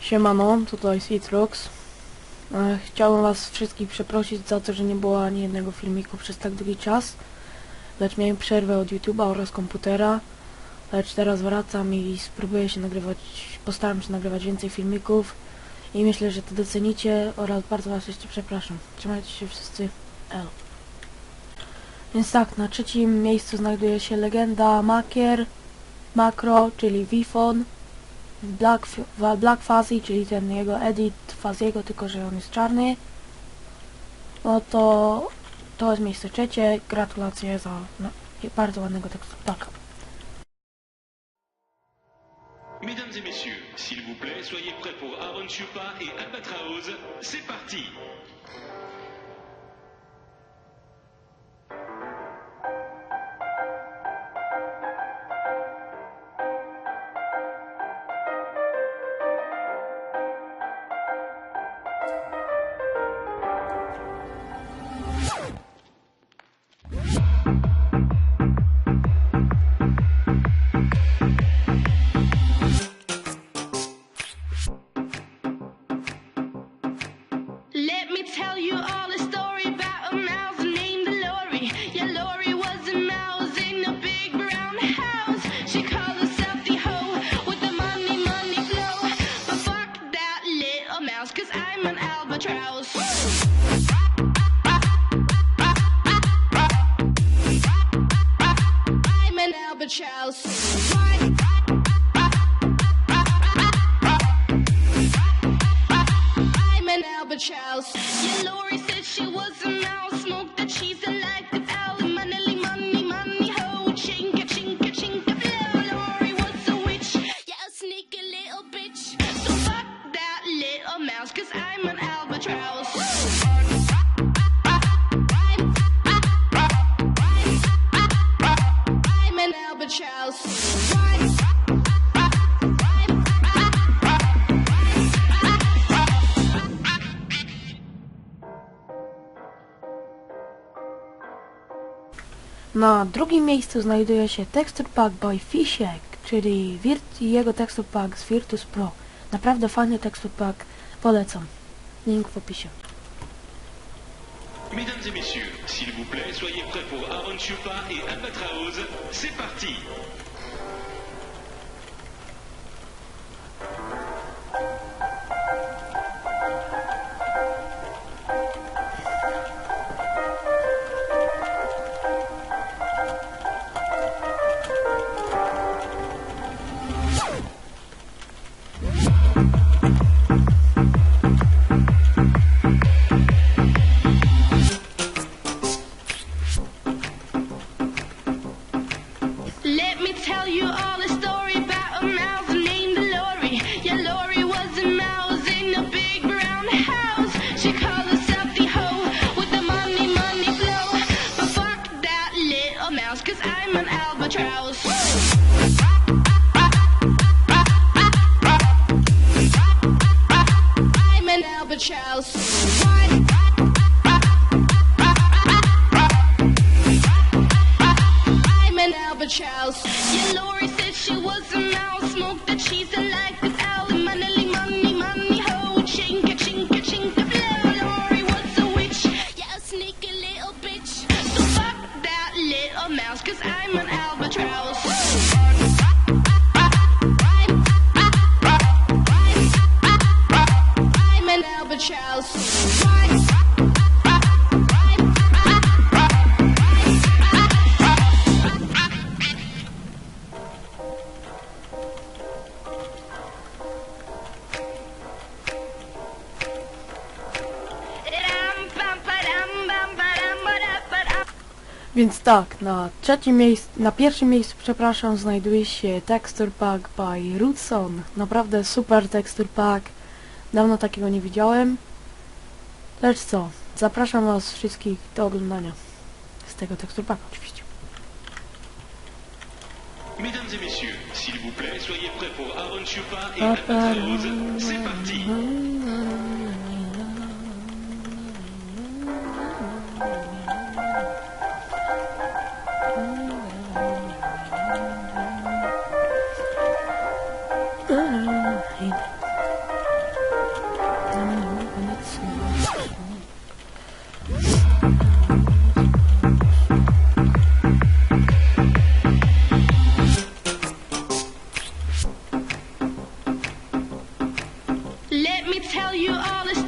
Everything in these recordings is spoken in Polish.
Siemano, tutaj Citrox. E, Chciałbym was wszystkich przeprosić za to, że nie było ani jednego filmiku przez tak długi czas. Lecz miałem przerwę od YouTube'a oraz komputera. Lecz teraz wracam i spróbuję się nagrywać, postaram się nagrywać więcej filmików. I myślę, że to docenicie oraz bardzo was jeszcze przepraszam. Trzymajcie się wszyscy. L. Więc tak, na trzecim miejscu znajduje się legenda Makier, Makro, czyli Wifon. Black, Black Fuzzy, czyli ten jego edit Fuzzy'ego, tylko że on jest czarny. No to to jest miejsce trzecie. Gratulacje za no, bardzo ładnego tekstu. Tak. Mesdames et messieurs, s'il vous plaît, soyez prêts pour Aaron Chupa et. C'est parti Let me tell you all Na drugim miejscu znajduje się Texture Pack by Fisiek, czyli Virt jego Texture Pack z Virtus Pro. Naprawdę fajny Texture Pack, polecam. Link w opisie. Mesdames et messieurs, s'il vous plaît, soyez prêts pour Aaron Chupa et Albatraoz. C'est parti an albatross. I'm an albatross. I'm an albatross. Więc tak, na trzecim miejscu, na pierwszym miejscu, przepraszam, znajduje się Texture Pack by Rootson. Naprawdę super Texture Pack. Dawno takiego nie widziałem. Lecz co, zapraszam was wszystkich do oglądania z tego Texture Packa oczywiście. Mesdames et messieurs, s'il vous plaît, soyez prêts pour Aaron Chupa et Albatraoz. C'est parti Let me tell you all the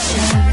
Show.